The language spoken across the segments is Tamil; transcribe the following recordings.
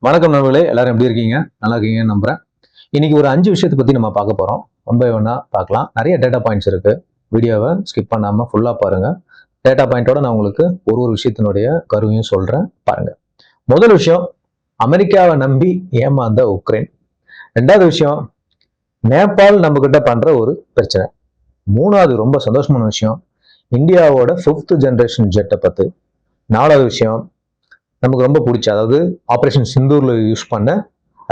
வணக்கம் நண்பர்களே எல்லாரும் எப்படி இருக்கீங்க? நல்லா இருக்கீங்கன்னு நம்புறேன். இன்னைக்கு ஒரு அஞ்சு விஷயத்தை பத்தி நம்ம பார்க்க போறோம். ரொம்ப ஒன்னா பார்க்கலாம். நிறைய டேட்டா பாயிண்ட்ஸ் இருக்கு. வீடியோவை ஸ்கிப் பண்ணாம ஃபுல்லா பாருங்க. டேட்டா பாயிண்டோட நான் உங்களுக்கு ஒரு ஒரு விஷயத்தினுடைய கருவையும் சொல்றேன். பாருங்க. முதல் விஷயம் அமெரிக்காவை நம்பி ஏமாந்த உக்ரைன். ரெண்டாவது விஷயம் நேபாள் நம்ம கிட்ட பண்ற ஒரு பிரச்சனை. மூணாவது ரொம்ப சந்தோஷமான விஷயம் இந்தியாவோட ஃபிஃப்த் ஜென்ரேஷன் ஜெட்டை பத்து. நாலாவது விஷயம் நமக்கு ரொம்ப பிடிச்ச அதாவது ஆப்ரேஷன் சிந்தூரில் யூஸ் பண்ண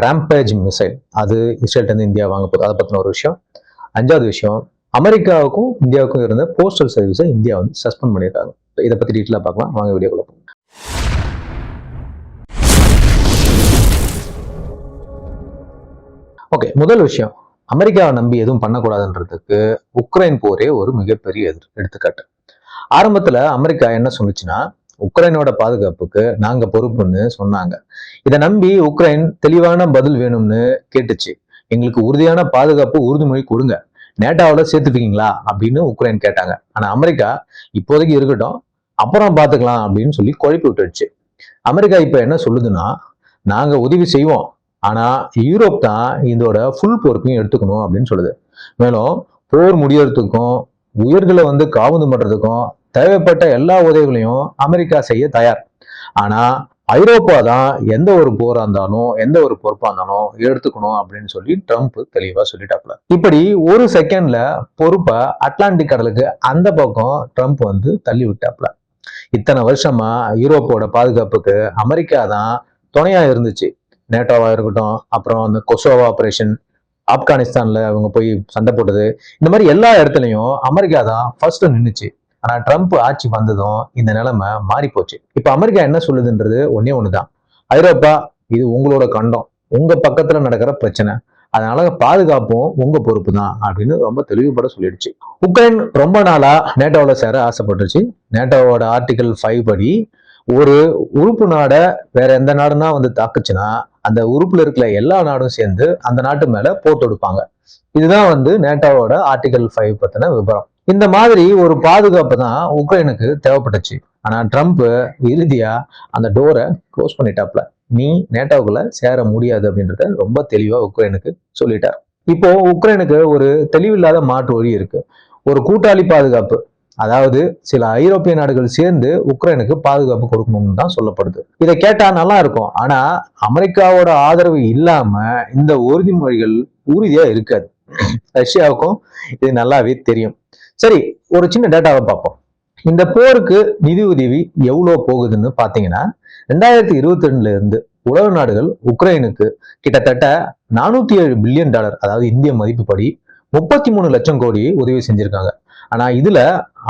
ரேம்பேஜ் மிசைல் அது இஸ்ரேல்ட்டேருந்து இந்தியா வாங்க போகுது அதை பற்றின ஒரு விஷயம். அஞ்சாவது விஷயம் அமெரிக்காவுக்கும் இந்தியாவுக்கும் இருந்த போஸ்டல் சர்வீஸை இந்தியா வந்து சஸ்பெண்ட் பண்ணியிருக்காங்க இதை பற்றி டீட்டெயிலாக பார்க்கலாம். வாங்க வீடியோ கொடுப்போம் ஓகே முதல் விஷயம் அமெரிக்காவை நம்பி எதுவும் பண்ணக்கூடாதுன்றதுக்கு உக்ரைன் போரே ஒரு மிகப்பெரிய எதிர் எடுத்துக்காட்டு. ஆரம்பத்தில் அமெரிக்கா என்ன சொல்லுச்சுன்னா உக்ரைனோட பாதுகாப்புக்கு நாங்க பொறுப்புன்னு சொன்னாங்க. இதை நம்பி உக்ரைன் தெளிவான பதில் வேணும்னு கேட்டுச்சு. எங்களுக்கு உறுதியான பாதுகாப்பு உறுதிமொழி கொடுங்க. நேட்டாவில் சேர்த்துப்பீங்களா? அப்படின்னு உக்ரைன் கேட்டாங்க. ஆனா அமெரிக்கா இப்போதைக்கு இருக்கட்டும் அப்புறம் பார்த்துக்கலாம் அப்படின்னு சொல்லி குழப்பி விட்டுடுச்சு. அமெரிக்கா இப்ப என்ன சொல்லுதுன்னா நாங்க உதவி செய்வோம். ஆனா யூரோப் தான் இதோட ஃபுல் பொறுப்பையும் எடுத்துக்கணும் அப்படின்னு சொல்லுது. மேலும் போர் முடியறதுக்கும் உயிர்களை வந்து காவந்து பண்றதுக்கும் தேவைப்பட்ட எல்லா உதவிகளையும் அமெரிக்கா செய்ய தயார். ஆனா ஐரோப்பா தான் எந்த ஒரு போரா இருந்தாலும் எந்த ஒரு பொறுப்பா இருந்தாலும் எடுத்துக்கணும் அப்படின்னு சொல்லி ட்ரம்ப் தெளிவா சொல்லிட்டாப்ல இப்படி ஒரு செகண்ட்ல பொறுப்பை அட்லாண்டிக் கடலுக்கு அந்த பக்கம் ட்ரம்ப் வந்து தள்ளி விட்டாப்ல இத்தனை வருஷமா யூரோப்போட பாதுகாப்புக்கு அமெரிக்கா தான் துணையா இருந்துச்சு. நேட்டோவா இருக்கட்டும் அப்புறம் அந்த கொசோவா ஆபரேஷன் ஆப்கானிஸ்தான்ல அவங்க போய் சண்டை போட்டது இந்த மாதிரி எல்லா இடத்துலையும் அமெரிக்கா தான் ஃபர்ஸ்ட் நின்றுச்சு ஆனால் ட்ரம்ப் ஆட்சி வந்ததும் இந்த நிலைமை மாறி போச்சு இப்போ அமெரிக்கா என்ன சொல்லுதுன்றது ஒன்னே தான் ஐரோப்பா இது உங்களோட கண்டம். உங்க பக்கத்துல நடக்கிற பிரச்சனை. அதனால பாதுகாப்பும் உங்க பொறுப்பு தான் அப்படின்னு ரொம்ப தெளிவுபட சொல்லிடுச்சு. உக்ரைன் ரொம்ப நாளா நேட்டோவில் சேர ஆசைப்பட்டுச்சு. நேட்டோவோட ஆர்டிகல் ஃபைவ் படி ஒரு உறுப்பு நாடை வேற எந்த நாடுனா வந்து தாக்குச்சுன்னா அந்த உறுப்புல இருக்கிற எல்லா நாடும் சேர்ந்து அந்த நாட்டு மேல போர் தொடுப்பாங்க இதுதான் வந்து நேட்டோவோட ஆர்டிகல் ஃபைவ் பத்தின விவரம் இந்த மாதிரி ஒரு பாதுகாப்பு தான் உக்ரைனுக்கு தேவைப்பட்டுச்சு. ஆனா ட்ரம்ப் இறுதியா அந்த டோரை க்ளோஸ் பண்ணிட்டாப்ல. நீ நேட்டோவுக்குள்ள சேர முடியாது அப்படின்றத ரொம்ப தெளிவா உக்ரைனுக்கு சொல்லிட்டார். இப்போ உக்ரைனுக்கு ஒரு தெளிவில்லாத மாற்று வழி இருக்கு. ஒரு கூட்டாளி பாதுகாப்பு அதாவது சில ஐரோப்பிய நாடுகள் சேர்ந்து உக்ரைனுக்கு பாதுகாப்பு கொடுக்கணும்னு தான் சொல்லப்படுது. இதை கேட்டா நல்லா இருக்கும். ஆனா அமெரிக்காவோட ஆதரவு இல்லாம இந்த உறுதிமொழிகள் உறுதியா இருக்காது. ரஷ்யாவுக்கும் இது நல்லாவே தெரியும். சரி ஒரு சின்ன டேட்டாவை பார்ப்போம். இந்த போருக்கு நிதி உதவி எவ்வளோ போகுதுன்னு பார்த்தீங்கன்னா ரெண்டாயிரத்தி இருபத்தி ரெண்டுல இருந்து உலக நாடுகள் உக்ரைனுக்கு கிட்டத்தட்ட நானூத்தி ஏழு பில்லியன் டாலர் அதாவது இந்திய மதிப்புப்படி முப்பத்தி மூணு லட்சம் கோடி உதவி செஞ்சிருக்காங்க. ஆனா இதுல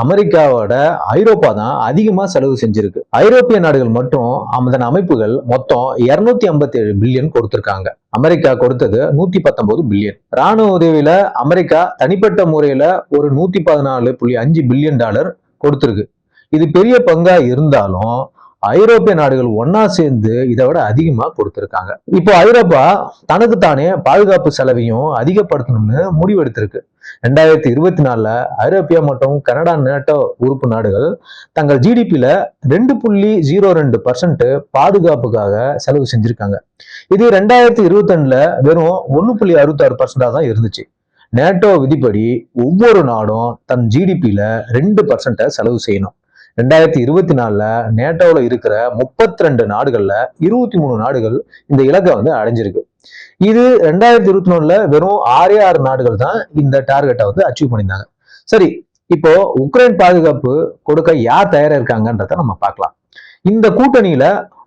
அமெரிக்காவோட ஐரோப்பா தான் அதிகமா செலவு செஞ்சிருக்கு. ஐரோப்பிய நாடுகள் மட்டும் அதன் அமைப்புகள் மொத்தம் இருநூத்தி ஐம்பத்தி ஏழு பில்லியன் கொடுத்திருக்காங்க. அமெரிக்கா கொடுத்தது நூத்தி பத்தொன்பது பில்லியன். ராணுவ உதவியில அமெரிக்கா தனிப்பட்ட முறையில ஒரு நூத்தி பதினாலு புள்ளி அஞ்சு பில்லியன் டாலர் கொடுத்திருக்கு. இது பெரிய பங்கா இருந்தாலும் ஐரோப்பிய நாடுகள் ஒன்னா சேர்ந்து இதை விட அதிகமா கொடுத்திருக்காங்க. இப்போ ஐரோப்பா தனக்கு தானே பாதுகாப்பு செலவையும் அதிகப்படுத்தணும்னு முடிவெடுத்திருக்கு. ரெண்டாயிரத்தி இருபத்தி நாலுல ஐரோப்பியா மற்றும் கனடா நேட்டோ உறுப்பு நாடுகள் தங்கள் ஜிடிபியில ரெண்டு புள்ளி ஜீரோ ரெண்டு பர்சன்ட் பாதுகாப்புக்காக செலவு செஞ்சிருக்காங்க. இது ரெண்டாயிரத்தி இருபத்தி ரெண்டுல வெறும் ஒன்னு புள்ளி அறுபத்தாறு பர்சன்டா தான் இருந்துச்சு. நேட்டோ விதிப்படி ஒவ்வொரு நாடும் தன் ஜிடிபியில ரெண்டு பர்சன்ட்டை செலவு செய்யணும். ரெண்டாயிரத்தி இருபத்தி நாலுல நேட்டோவில் இருக்கிற முப்பத்தி ரெண்டு நாடுகள்ல இருபத்தி மூணு நாடுகள் இந்த இலக்கை வந்து அடைஞ்சிருக்கு. இது ரெண்டாயிரத்தி இருபத்தி நாலுல வெறும் ஆறே ஆறு நாடுகள் தான் இந்த டார்கெட்டை வந்து அச்சீவ் பண்ணியிருந்தாங்க. சரி இப்போ உக்ரைன் பாதுகாப்பு கொடுக்க யார் தயாரா இருக்காங்கன்றத நம்ம பார்க்கலாம். இந்த கூட்டணியில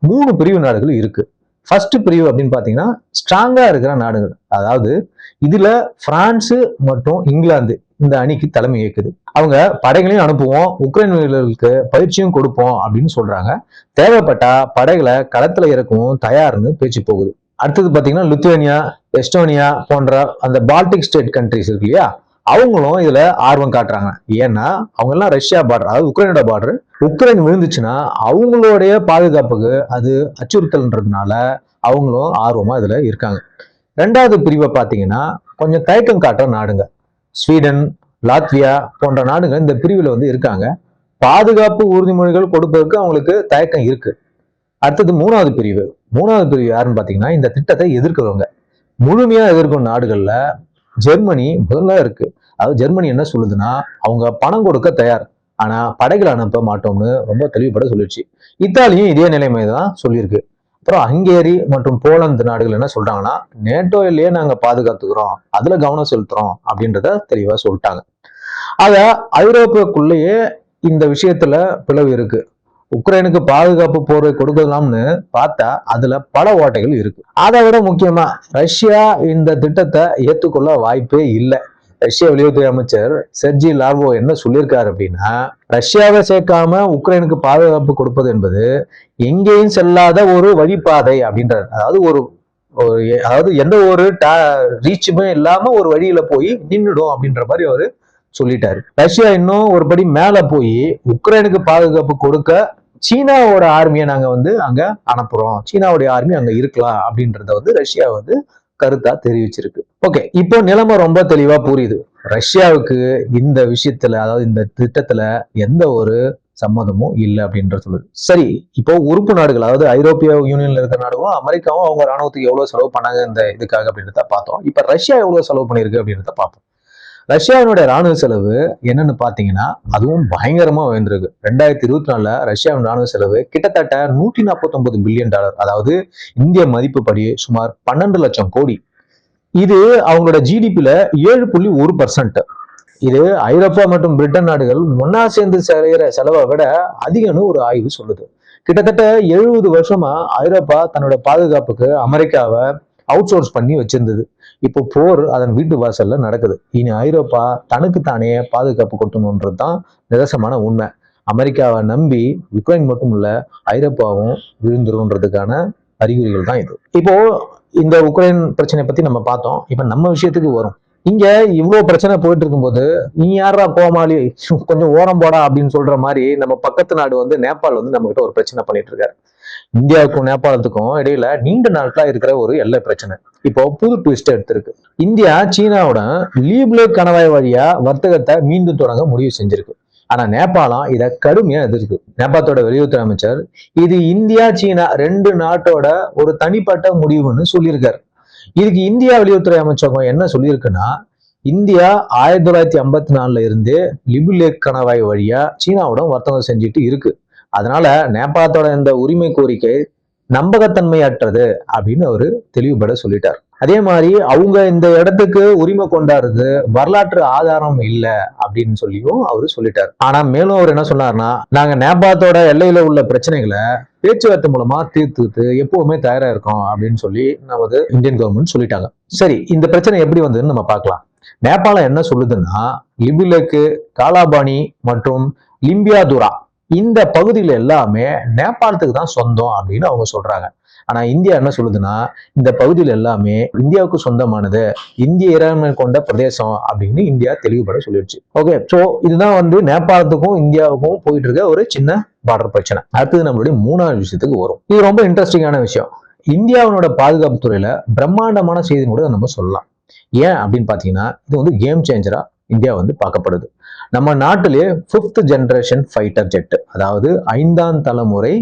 மூணு பிரிவு நாடுகள் இருக்கு. ஃபர்ஸ்ட் பிரிவு அப்படின்னு பாத்தீங்கன்னா ஸ்ட்ராங்கா இருக்கிற நாடுகள். அதாவது இதுல பிரான்ஸ் மற்றும் இங்கிலாந்து இந்த அணிக்கு தலைமை இயக்குது அவங்க படைகளையும் அனுப்புவோம் உக்ரைன் வீரர்களுக்கு பயிற்சியும் கொடுப்போம் அப்படின்னு சொல்றாங்க. தேவைப்பட்டா படைகளை களத்துல இறக்கவும் தயார்னு பேச்சு போகுது. அடுத்தது பாத்தீங்கன்னா லுத்வேனியா எஸ்டோனியா போன்ற அந்த பால்டிக் ஸ்டேட் கண்ட்ரிஸ் இருக்கு இல்லையா? அவங்களும் இதுல ஆர்வம் காட்டுறாங்க. ஏன்னா அவங்க எல்லாம் ரஷ்யா பார்டர் அதாவது உக்ரைனோட பார்டர் உக்ரைன் விழுந்துச்சுன்னா அவங்களுடைய பாதுகாப்புக்கு அது அச்சுறுத்தல்ன்றதுனால அவங்களும் ஆர்வமா இதுல இருக்காங்க. ரெண்டாவது பிரிவை பார்த்தீங்கன்னா கொஞ்சம் தயக்கம் காட்டுற நாடுங்க. ஸ்வீடன் லாத்வியா போன்ற நாடுங்க இந்த பிரிவில் வந்து இருக்காங்க. பாதுகாப்பு உறுதிமொழிகள் கொடுப்பதற்கு அவங்களுக்கு தயக்கம் இருக்கு. அடுத்தது மூணாவது பிரிவு. மூணாவது பிரிவு யாருன்னு பார்த்தீங்கன்னா இந்த திட்டத்தை எதிர்க்கிறவங்க. முழுமையாக எதிர்க்கும் நாடுகளில் ஜெர்மனி முதல்ல இருக்கு. அதாவது ஜெர்மனி என்ன சொல்லுதுன்னா அவங்க பணம் கொடுக்க தயார். ஆனால் படைகளை அனுப்ப மாட்டோம்னு ரொம்ப தெளிவுபட சொல்லிடுச்சு. இத்தாலியும் இதே நிலைமை தான் சொல்லியிருக்கு. அப்புறம் ஹங்கேரி மற்றும் போலந்து நாடுகள் என்ன சொல்றாங்கன்னா நேட்டோ இல்லையே நாங்க பாதுகாத்துக்கிறோம் அதுல கவனம் செலுத்துறோம் அப்படின்றத தெளிவா சொல்லிட்டாங்க. ஆக ஐரோப்பாக்குள்ளேயே இந்த விஷயத்துல பிளவு இருக்கு. உக்ரைனுக்கு பாதுகாப்பு போர்வை கொடுக்கலாம்னு பார்த்தா அதுல பல ஓட்டைகள் இருக்கு. அதை விட முக்கியமா ரஷ்யா இந்த திட்டத்தை ஏற்றுக்கொள்ள வாய்ப்பே இல்லை. ரஷ்ய வெளியுறவுத்துறை அமைச்சர் செர்ஜி லார்வோ என்ன சொல்லியிருக்காரு அப்படின்னா ரஷ்யாவை சேர்க்காம உக்ரைனுக்கு பாதுகாப்பு கொடுப்பது என்பது எங்கேயும் செல்லாத ஒரு வழிபாதை அப்படின்றார். அதாவது ஒரு அதாவது எந்த ஒரு ரீச்சுமே இல்லாம ஒரு வழியில போய் நின்றுடும் அப்படின்ற மாதிரி அவரு சொல்லிட்டாரு. ரஷ்யா இன்னும் ஒரு படி மேல போய் உக்ரைனுக்கு பாதுகாப்பு கொடுக்க சீனாவோட ஆர்மியை நாங்க வந்து அங்க அனுப்புறோம். சீனாவுடைய ஆர்மி அங்க இருக்கலாம் அப்படின்றத வந்து ரஷ்யா வந்து கருத்தா தெரிவிச்சிருக்கு. ஓகே இப்போ நிலைமை ரொம்ப தெளிவா புரியுது. ரஷ்யாவுக்கு இந்த விஷயத்துல அதாவது இந்த திட்டத்துல எந்த ஒரு சம்மதமும் இல்லை அப்படின்ற சொல்லுது. சரி இப்போ உறுப்பு நாடுகள் அதாவது ஐரோப்பிய யூனியன்ல இருக்கிற நாடுகளும் அமெரிக்காவும் அவங்க ராணுவத்துக்கு எவ்வளவு செலவு பண்ணாங்க இந்த இதுக்காக அப்படின்றத பார்த்தோம். இப்ப ரஷ்யா எவ்வளவு செலவு பண்ணியிருக்கு அப்படின்றத பார்ப்போம். ரஷ்யாவினுடைய ராணுவ செலவு என்னன்னு பாத்தீங்கன்னா அதுவும் பயங்கரமா உயர்ந்திருக்கு. ரெண்டாயிரத்தி இருபத்தி நாலுல ரஷ்யாவின் ராணுவ செலவு கிட்டத்தட்ட நூத்தி நாற்பத்தி பில்லியன் டாலர். அதாவது இந்திய மதிப்பு படி சுமார் பன்னெண்டு லட்சம் கோடி. இது அவங்களோட ஜிடிபியில ஏழு புள்ளி ஒரு பர்சன்ட் இது ஐரோப்பா மற்றும் பிரிட்டன் நாடுகள் ஒன்னா சேர்ந்து செய்கிற செலவை விட அதிகம்னு ஒரு ஆய்வு சொல்லுது. கிட்டத்தட்ட எழுபது வருஷமா ஐரோப்பா தன்னோட பாதுகாப்புக்கு அமெரிக்காவை அவுட் சோர்ஸ் பண்ணி வச்சிருந்தது. இப்போ போர் அதன் வீட்டு வாசல்ல நடக்குது. இனி ஐரோப்பா தனக்கு தானே பாதுகாப்பு கொடுத்தணுன்றது தான் நிதர்சனமான உண்மை. அமெரிக்காவை நம்பி யுக்ரைன் மட்டும் இல்ல ஐரோப்பாவும் விழுந்துருன்றதுக்கான அறிகுறிகள் தான் இது. இப்போ இந்த உக்ரைன் பிரச்சனை பத்தி நம்ம பார்த்தோம். இப்ப நம்ம விஷயத்துக்கு வரும். இங்க இவ்வளவு பிரச்சனை போயிட்டு இருக்கும்போது நீ யாரா கோமாளி? கொஞ்சம் ஓரம் போடா அப்படின்னு சொல்ற மாதிரி நம்ம பக்கத்து நாடு வந்து நேபாள் வந்து நம்ம கிட்ட ஒரு பிரச்சனை பண்ணிட்டு இருக்காரு. இந்தியாவுக்கும் நேபாளத்துக்கும் இடையில நீண்ட நாட்களா இருக்கிற ஒரு எல்லை பிரச்சனை. இப்போ புது ட்விஸ்ட் எடுத்திருக்கு. இந்தியா சீனாவோட லீப்லே கணவாய் வழியா வர்த்தகத்தை மீண்டும் தொடங்க முடிவு செஞ்சிருக்கு. ஆனா நேபாளம் இதை கடுமையா எதிர்க்கு. நேபாளத்தோட வெளியுறவுத்துறை அமைச்சர் இது இந்தியா சீனா ரெண்டு நாட்டோட ஒரு தனிப்பட்ட முடிவுன்னு சொல்லியிருக்காரு. இதுக்கு இந்தியா வெளியுறவுத்துறை அமைச்சகம் என்ன சொல்லியிருக்குன்னா இந்தியா ஆயிரத்தி தொள்ளாயிரத்தி ஐம்பத்தி நாலுல இருந்து லிபுலேக் கணவாய் வழியா சீனாவுடன் வர்த்தகம் செஞ்சுட்டு இருக்கு. அதனால நேபாளத்தோட இந்த உரிமை கோரிக்கை நம்பகத்தன்மையற்றது அப்படின்னு அவரு தெளிவுபட சொல்லிட்டார். அதே மாதிரி அவங்க இந்த இடத்துக்கு உரிமை கொண்டாடுறது வரலாற்று ஆதாரம் இல்லை அப்படின்னு சொல்லியும் அவரு சொல்லிட்டார். ஆனா மேலும் அவர் என்ன சொன்னார்னா நாங்க நேபாளத்தோட எல்லையில உள்ள பிரச்சனைகளை பேச்சுவார்த்தை மூலமா தீர்த்துட்டு எப்பவுமே தயாரா இருக்கோம் அப்படின்னு சொல்லி நமது இந்தியன் கவர்மெண்ட் சொல்லிட்டாங்க. சரி இந்த பிரச்சனை எப்படி வந்ததுன்னு நம்ம பார்க்கலாம். நேபாளம் என்ன சொல்லுதுன்னா லிபிலக்கு காலாபாணி மற்றும் லிம்பியாதுரா இந்த பகுதிகள் எல்லாமே நேபாளத்துக்கு தான் சொந்தம் அப்படின்னு அவங்க சொல்றாங்க. ஆனா இந்தியா என்ன சொல்லுதுன்னா இந்த பகுதியில் எல்லாமே இந்தியாவுக்கு சொந்தமானது இந்திய இறைமை கொண்ட பிரதேசம் அப்படின்னு இந்தியா தெளிவுபட சொல்லிடுச்சு. ஓகே ஸோ இதுதான் வந்து நேபாளத்துக்கும் இந்தியாவுக்கும் போயிட்டு இருக்க ஒரு சின்ன பார்டர் பிரச்சனை. அடுத்தது நம்மளுடைய மூணாவது விஷயத்துக்கு வரும். இது ரொம்ப இன்ட்ரெஸ்டிங்கான விஷயம். இந்தியாவினோட பாதுகாப்பு துறையில பிரம்மாண்டமான செய்தின்னு கூட நம்ம சொல்லலாம். ஏன் அப்படின்னு பாத்தீங்கன்னா இது வந்து கேம் சேஞ்சரா இந்தியா வந்து பார்க்கப்படுது. நம்ம நாட்டிலே ஃபிஃப்த் ஜென்ரேஷன் ஃபைட்டர் ஜெட் அதாவது ஐந்தாம் தலைமுறை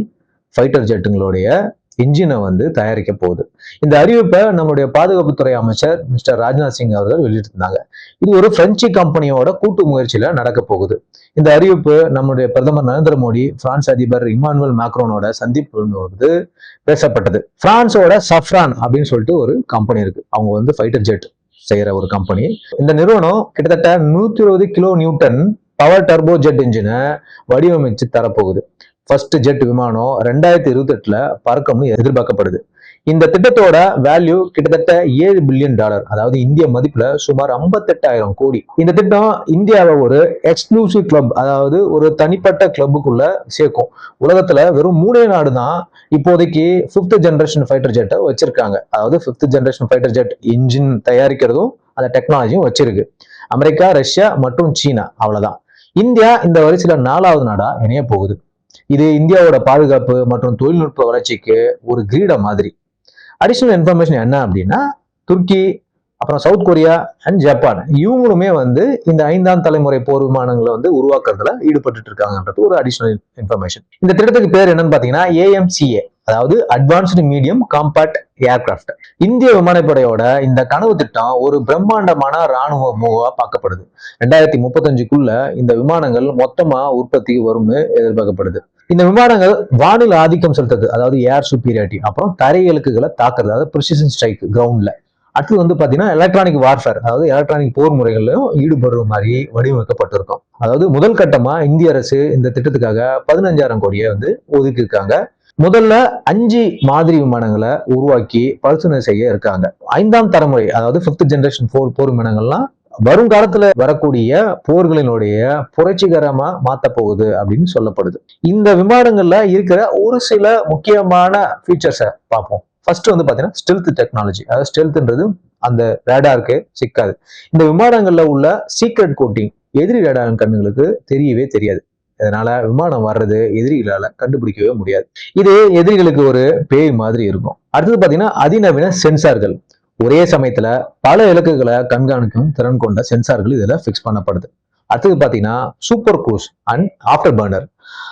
ஃபைட்டர் ஜெட்டுங்களுடைய இன்ஜினை வந்து தயாரிக்க போகுது. இந்த அறிவிப்பை நம்முடைய பாதுகாப்புத்துறை அமைச்சர் மிஸ்டர் ராஜ்நாத் சிங் அவர்கள் வெளியிட்டிருந்தாங்க. இது ஒரு பிரெஞ்சு கம்பெனியோட கூட்டு முயற்சியில நடக்க போகுது. இந்த அறிவிப்பு நம்முடைய பிரதமர் நரேந்திர மோடி பிரான்ஸ் அதிபர் இமானுவல் மேக்ரோனோட சந்திப்பு வந்து பேசப்பட்டது. பிரான்ஸோட சஃப்ரான் அப்படின்னு சொல்லிட்டு ஒரு கம்பெனி இருக்கு. அவங்க வந்து ஃபைட்டர் ஜெட் செய்யற ஒரு கம்பெனி இந்த நிறுவனம் கிட்டத்தட்ட நூத்தி இருபது kilo newton power turbo jet இன்ஜினை வடிவமைச்சு தரப்போகுது. ஃபர்ஸ்ட் ஜெட் விமானம் ரெண்டாயிரத்தி இருபத்தி எட்டுல பறக்கும்னு எதிர்பார்க்கப்படுது. இந்த திட்டத்தோட வேல்யூ கிட்டத்தட்ட ஏழு பில்லியன் டாலர் அதாவது இந்திய மதிப்புல சுமார் ஐம்பத்தெட்டாயிரம் கோடி. இந்த திட்டம் இந்தியாவை ஒரு எக்ஸ்க்ளூசிவ் கிளப் அதாவது ஒரு தனிப்பட்ட கிளப்புக்குள்ள சேர்க்கும். உலகத்துல வெறும் மூணே நாடு தான் இப்போதைக்கு பிப்த் ஜெனரேஷன் ஃபைட்டர் ஜெட்டை வச்சிருக்காங்க. அதாவது fifth generation fighter jet engine தயாரிக்கிறதும் அந்த டெக்னாலஜியும் வச்சிருக்கு. அமெரிக்கா ரஷ்யா மற்றும் சீனா அவ்வளவுதான். இந்தியா இந்த வரிசையில நாலாவது நாடா இணைய போகுது. இது இந்தியாவோட பாதுகாப்பு மற்றும் தொழில்நுட்ப வளர்ச்சிக்கு ஒரு கிரீடம் மாதிரி. அடிஷ்னல் இன்ஃபர்மேஷன் என்ன அப்படின்னா துருக்கி அப்புறம் சவுத் கொரியா அண்ட் ஜப்பான். இவங்களுமே வந்து இந்த ஐந்தாம் தலைமுறை போர் விமானங்களை வந்து உருவாக்குறதுல ஈடுபட்டு இருக்காங்கன்றது ஒரு அடிஷ்னல் இன்ஃபர்மேஷன் இந்த திட்டத்துக்கு பேர் என்னன்னு பாத்தீங்கன்னா ஏஎம்சிஏ அதாவது அட்வான்ஸ்டு மீடியம் காம்பாக்ட் ஏர்கிராஃப்ட் இந்திய விமானப்படையோட இந்த கனவு திட்டம் ஒரு பிரம்மாண்டமான ராணுவ மூவா பார்க்கப்படுது. ரெண்டாயிரத்தி முப்பத்தஞ்சுக்குள்ள இந்த விமானங்கள் மொத்தமா உற்பத்திக்கு வரும்னு எதிர்பார்க்கப்படுது. இந்த விமானங்கள் வானில் ஆதிக்கம் செலுத்துறது அதாவது ஏர் சுப்பீரியாரிட்டி அப்புறம் தரை இலக்குகளை தாக்குறது. அதாவது ப்ரிசிஷன் ஸ்ட்ரைக் கிரவுண்ட்ல அடுத்து வந்து பாத்தீங்கன்னா எலக்ட்ரானிக் வார்ஃபேர் அதாவது எலக்ட்ரானிக் போர் முறைகளிலும் ஈடுபடுற மாதிரி வடிவமைக்கப்பட்டிருக்கும். அதாவது முதல் கட்டமா இந்திய அரசு இந்த திட்டத்துக்காக பதினஞ்சாயிரம் கோடியை வந்து ஒதுக்கியிருக்காங்க. முதல்ல அஞ்சு மாதிரி விமானங்களை உருவாக்கி பரிசோதனை செய்ய இருக்காங்க. ஐந்தாம் தலைமுறை அதாவது பிப்த் ஜெனரேஷன் போர் போர் விமானங்கள்லாம் வருங்காலத்துல வரக்கூடிய போர்களினுடைய புரட்சிகரமா மாத்த போகுது அப்படின்னு சொல்லப்படுது. இந்த விமானங்கள்ல இருக்கிற ஒரு சில முக்கியமான ஃபீச்சர்ஸை பார்ப்போம். ஃபர்ஸ்ட் வந்து பாத்தீங்கன்னா ஸ்டெல்த் டெக்னாலஜி அதாவது ஸ்டெல்த்ன்றது அந்த ரேடாருக்கு சிக்காது. இந்த விமானங்கள்ல உள்ள சீக்ரெட் கோட்டிங் எதிரி ரேடார் கண்ணுங்களுக்கு தெரியவே தெரியாது. இதனால விமானம் வர்றது எதிரிகளால கண்டுபிடிக்கவே முடியாது. இது எதிரிகளுக்கு ஒரு பேய் மாதிரி இருக்கும். அடுத்தது பாத்தீங்கன்னா அதிநவீன சென்சார்கள். ஒரே சமயத்துல பல இலக்குகளை கண்காணிக்கும் திறன் கொண்ட சென்சார்கள் இதுல ஃபிக்ஸ் பண்ணப்படுது. அடுத்தது பாத்தீங்கன்னா super cruise and after burner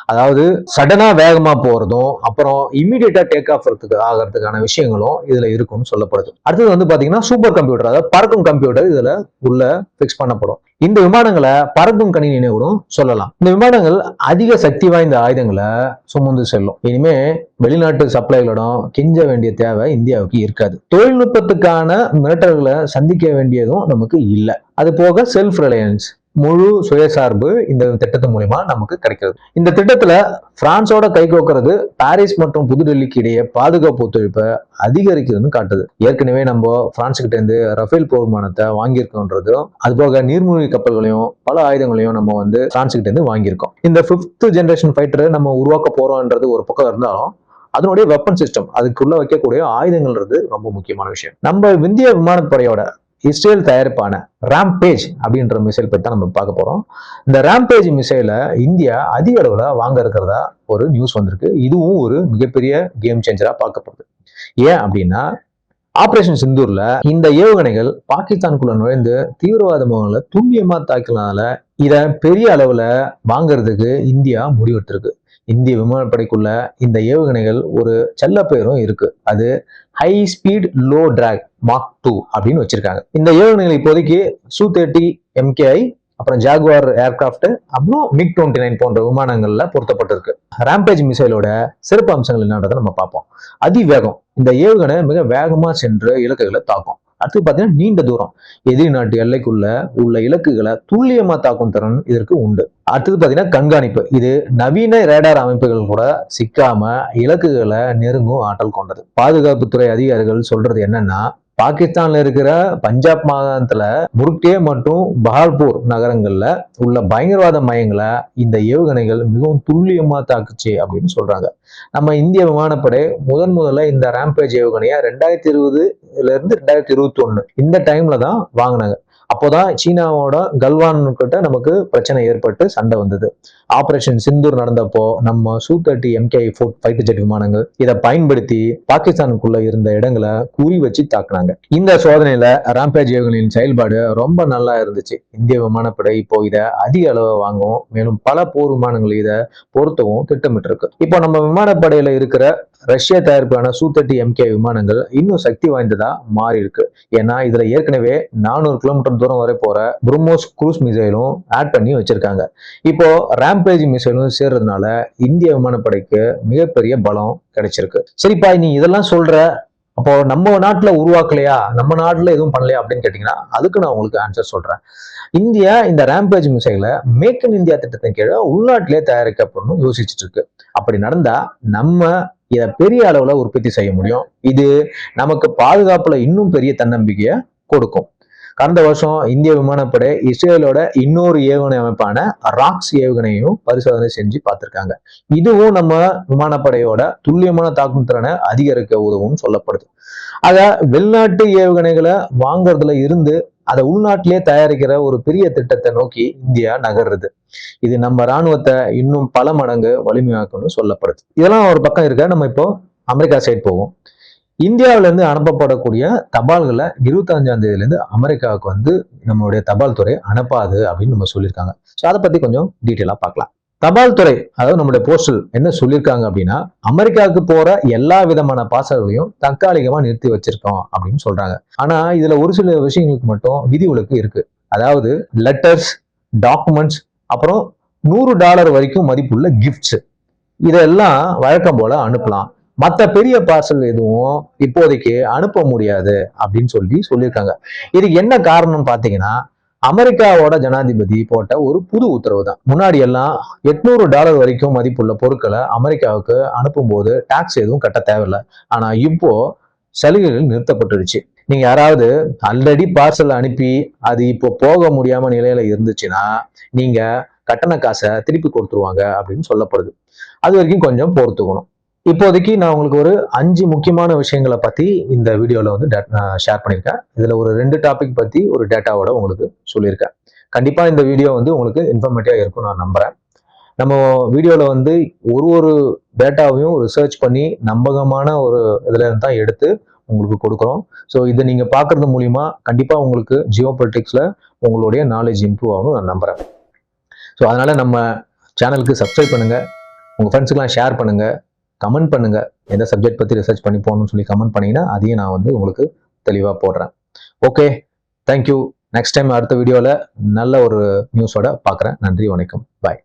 அதாவது சடனா வேகமா போறதும் அப்புறம் இமீடியட்டா டேக் ஆஃப் ஆகிறதுக்கான விஷயங்களும் இதுல இருக்கும்னு சொல்லப்படுது. அடுத்தது வந்து பாத்தீங்கன்னா சூப்பர் கம்ப்யூட்டர் அதாவது பறக்கும் கம்ப்யூட்டர் இதுல உள்ள ஃபிக்ஸ் பண்ணப்படும். இந்த விமானங்களை பறக்கும் கணினி கூட சொல்லலாம். இந்த விமானங்கள் அதிக சக்தி வாய்ந்த ஆயுதங்களை சுமந்து செல்லும். இனிமே வெளிநாட்டு சப்ளைகளிடம் கெஞ்ச வேண்டிய தேவை இந்தியாவுக்கு இருக்காது. தொழில்நுட்பத்துக்கான மிரட்டல்களை சந்திக்க வேண்டியதும் நமக்கு இல்லை. அது போக செல்ஃப் ரிலையன்ஸ் முழு சுயசார்பு இந்த திட்டத்தின் மூலிமா நமக்கு கிடைக்கிறது. இந்த திட்டத்துல பிரான்ஸோட கைகோக்கிறது பாரிஸ் மற்றும் புதுடெல்லிக்கு இடையே பாதுகாப்பு ஒத்துழைப்பை அதிகரிக்கிறதுன்னு காட்டுது. ஏற்கனவே நம்ம பிரான்ஸ் கிட்ட இருந்து ரஃபேல் போர் விமானத்தை வாங்கியிருக்கோன்றதும் அதுபோக நீர்மூழ்கி கப்பல்களையும் பல ஆயுதங்களையும் நம்ம வந்து பிரான்ஸ் கிட்ட இருந்து வாங்கியிருக்கோம். இந்த ஃபிஃப்த் ஜென்ரேஷன் ஃபைட்டரை நம்ம உருவாக்க போறோம்ன்றது ஒரு பக்கம் இருந்தாலும் அதனுடைய வெப்பன் சிஸ்டம் அதுக்குள்ள வைக்கக்கூடிய ஆயுதங்கள்ன்றது ரொம்ப முக்கியமான விஷயம். நம்ம இந்திய விமானப்படையோட இஸ்ரேல் தயாரிப்பான ரேம்பேஜ் அப்படின்ற மிசைல் பற்றி தான் நம்ம பார்க்க போகிறோம் இந்த ரேம்பேஜ் மிசைலை இந்தியா அதிக அளவில் வாங்க இருக்கிறதா ஒரு நியூஸ் வந்திருக்கு. இதுவும் ஒரு மிகப்பெரிய கேம் சேஞ்சராக பார்க்கப்படுது. ஏன் அப்படின்னா ஆப்ரேஷன் சிந்தூர்ல இந்த ஏவுகணைகள் பாகிஸ்தானுக்குள்ள நுழைந்து தீவிரவாத முகங்களை துல்லியமா தாக்கினால இதை பெரிய அளவுல வாங்குறதுக்கு இந்தியா முடிவெடுத்திருக்கு. இந்திய விமானப்படைக்குள்ள இந்த ஏவுகணைகள் ஒரு செல்ல பெயரும் இருக்கு. அது high speed low drag mark two அப்படின்னு வச்சிருக்காங்க. இந்த ஏவுகணைகள் இப்போதைக்கு சூ தேர்ட்டி எம்கேஐ அப்புறம் ஜாகுவார் ஏர்கிராஃப்ட் அப்புறம் மிக் டுவெண்ட்டி நைன் போன்ற விமானங்கள்ல பொருத்தப்பட்டிருக்கு. ராம்பேஜ் மிசைலோட சிறப்பு அம்சங்கள் என்னன்றதை நம்ம பார்ப்போம். அதிவேகம். இந்த ஏவுகணை மிக வேகமா சென்று இலக்குகளை தாக்கும். அடுத்து பார்த்தீங்கன்னா நீண்ட தூரம். எதிரி நாட்டு எல்லைக்குள்ள உள்ள இலக்குகளை துல்லியமா தாக்கும் திறன் இதற்கு உண்டு. அடுத்தது பார்த்தீங்கன்னா கண்காணிப்பு. இது நவீன ரேடார் அமைப்புகள் கூட சிக்காம இலக்குகளை நெருங்கும் ஆற்றல் கொண்டது. பாதுகாப்புத்துறை அதிகாரிகள் சொல்றது என்னன்னா பாகிஸ்தான்ல இருக்கிற பஞ்சாப் மாகாணத்துல முர்கே மற்றும் பஹால்பூர் நகரங்கள்ல உள்ள பயங்கரவாத மையங்களை இந்த ஏவுகணைகள் மிகவும் துல்லியமா தாக்குச்சு அப்படின்னு சொல்றாங்க. நம்ம இந்திய விமானப்படை முதன் முதல்ல இந்த ரேம்பேஜ் ஏவுகணையை ரெண்டாயிரத்தி இருபதுல இருந்து ரெண்டாயிரத்தி இருபத்தி ஒண்ணு இந்த டைம்ல தான் வாங்கினாங்க. அப்போதான் சீனாவோட கல்வான் கிட்ட நமக்கு பிரச்சனை ஏற்பட்டு சண்டை வந்தது. ஆபரேஷன் சிந்தூர் நடந்தப்போ நம்ம Su thirty MK four fighter jet விமானங்கள் இதை பயன்படுத்தி பாகிஸ்தானுக்குள்ள இருந்த இடங்களை குறி வச்சு தாக்குனாங்க. இந்த சோதனையில ராம்பேஜ் ஏவுகணையின் செயல்பாடு ரொம்ப நல்லா இருந்துச்சு. இந்திய விமானப்படை இப்போ இதை அதிக அளவு வாங்கவும் மேலும் பல போர் விமானங்கள் இதை பொருத்தவும் திட்டமிட்டு இருக்கு இப்போ நம்ம விமானப்படையில இருக்கிற ரஷ்யா தயாரிப்பான சூ தேர்ட்டி எம்கே விமானங்கள் இன்னும் சக்தி வாய்ந்ததா மாறி இருக்கு ஏன்னா இதுல ஏற்கனவே நானூறு கிலோமீட்டர் தூரம் வரை போற பிரம்மோஸ் குரூஸ் மிசைலும் ஆட் பண்ணி வச்சிருக்காங்க. இப்போ ரேம்பேஜ் மிசைலும் சேர்றதுனால இந்திய விமானப்படைக்கு மிகப்பெரிய பலம் கிடைச்சிருக்கு. சரிப்பா நீ இதெல்லாம் சொல்ற அப்போ நம்ம நாட்டில் உருவாக்கலையா? நம்ம நாட்டில் எதுவும் பண்ணலையா அப்படின்னு கேட்டிங்கன்னா அதுக்கு நான் உங்களுக்கு ஆன்சர் சொல்கிறேன் இந்தியா இந்த ரேம்பேஜ் மிசைலை மேக் இன் இந்தியா திட்டத்தின் கீழே உள்நாட்டிலே தயாரிக்கப்படணும் யோசிச்சுட்டு இருக்கு. அப்படி நடந்தால் நம்ம இதை பெரிய அளவுல உற்பத்தி செய்ய முடியும். இது நமக்கு பாதுகாப்புல இன்னும் பெரிய தன்னம்பிக்கையை கொடுக்கும். கடந்த வருஷம் இந்திய விமானப்படை இஸ்ரேலோட இன்னொரு ஏவுகணை அமைப்பான ராக்ஸ் ஏவுகணையும் பரிசோதனை செஞ்சு பார்த்திருக்காங்க. இதுவும் நம்ம விமானப்படையோட துல்லியமான தாக்கும் திறனை அதிகரிக்க உதவும் சொல்லப்படுது. ஆக வெளிநாட்டு ஏவுகணைகளை வாங்குறதுல இருந்து அதை உள்நாட்டிலே தயாரிக்கிற ஒரு பெரிய திட்டத்தை நோக்கி இந்தியா நகர்றது. இது நம்ம ராணுவத்தை இன்னும் பல மடங்கு வலிமையாக்கணும்னு சொல்லப்படுது. இதெல்லாம் ஒரு பக்கம் இருக்க நம்ம இப்போ அமெரிக்கா சைட் போவோம். இந்தியாவிலேருந்து அனுப்பப்படக்கூடிய தபால்களை இருபத்தஞ்சாம் தேதியிலேருந்து அமெரிக்காவுக்கு வந்து நம்மளுடைய தபால் துறை அனுப்பாது அப்படின்னு நம்ம சொல்லியிருக்காங்க. ஸோ அதை பற்றி கொஞ்சம் டீட்டெயிலாக பார்க்கலாம். தபால் துறை அதாவது நம்மளுடைய போஸ்டல் என்ன சொல்லியிருக்காங்க அப்படின்னா அமெரிக்காவுக்கு போற எல்லா விதமான பாசல்களையும் தற்காலிகமா நிறுத்தி வச்சிருக்கோம் அப்படின்னு சொல்றாங்க. ஆனா இதுல ஒரு சில விஷயங்களுக்கு மட்டும் விதிவிலக்கு இருக்கு. அதாவது லெட்டர்ஸ் டாக்குமெண்ட்ஸ் அப்புறம் நூறு டாலர் வரைக்கும் மதிப்புள்ள கிஃப்ட்ஸ் இதெல்லாம் வழக்கம் போல அனுப்பலாம். மற்ற பெரிய பார்சல் எதுவும் இப்போதைக்கு அனுப்ப முடியாது அப்படின்னு சொல்லி சொல்லியிருக்காங்க. இதுக்கு என்ன காரணம் பார்த்தீங்கன்னா அமெரிக்காவோட ஜனாதிபதி போட்ட ஒரு புது உத்தரவு தான் முன்னாடி எல்லாம் எட்நூறு டாலர் வரைக்கும் மதிப்புள்ள பொருட்களை அமெரிக்காவுக்கு அனுப்பும்போது டாக்ஸ் எதுவும் கட்ட தேவையில்லை. ஆனா இப்போ சலுகைகள் நிறுத்தப்பட்டுடுச்சு. நீங்க யாராவது ஆல்ரெடி பார்சல் அனுப்பி அது இப்போ போக முடியாம நிலையில இருந்துச்சுன்னா நீங்க கட்டண காசை திருப்பி கொடுத்துருவாங்க அப்படின்னு சொல்லப்படுது. அது வரைக்கும் கொஞ்சம் பொறுத்துக்கணும். இப்போதைக்கு நான் உங்களுக்கு ஒரு அஞ்சு முக்கியமான விஷயங்களை பத்தி இந்த வீடியோல வந்து ஷேர் பண்ணியிருக்கேன். இதுல ஒரு ரெண்டு டாபிக் பத்தி ஒரு டேட்டாவோட உங்களுக்கு சொல்லியிருக்கேன். கண்டிப்பா இந்த வீடியோ வந்து உங்களுக்கு இன்ஃபர்மேட்டிவா இருக்கும் நான் நம்புறேன். நம்ம வீடியோல வந்து ஒரு ஒரு டேட்டாவையும் ரிசர்ச் பண்ணி நம்பகமான ஒரு இதுல இருந்து தான் எடுத்து உங்களுக்கு கொடுக்குறோம். ஸோ இதை நீங்க பார்க்குறது மூலியமா கண்டிப்பா உங்களுக்கு ஜியோ பொலிட்டிக்ஸ்ல உங்களுடைய நாலேஜ் இம்ப்ரூவ் ஆகும் நான் நம்புறேன். ஸோ அதனால நம்ம சேனலுக்கு சப்ஸ்கிரைப் பண்ணுங்க. உங்க ஃப்ரெண்ட்ஸுக்கெல்லாம் ஷேர் பண்ணுங்க. கமெண்ட் பண்ணுங்க. எந்த சப்ஜெக்ட் பத்தி ரிசர்ச் பண்ணி போகணும்னு சொல்லி கமெண்ட் பண்ணீங்கன்னா அதையும் நான் வந்து உங்களுக்கு தெளிவா போடுறேன். ஓகே தேங்க்யூ நெக்ஸ்ட் டைம் அடுத்த வீடியோல நல்ல ஒரு நியூஸோட பார்க்குறேன் நன்றி வணக்கம். பாய்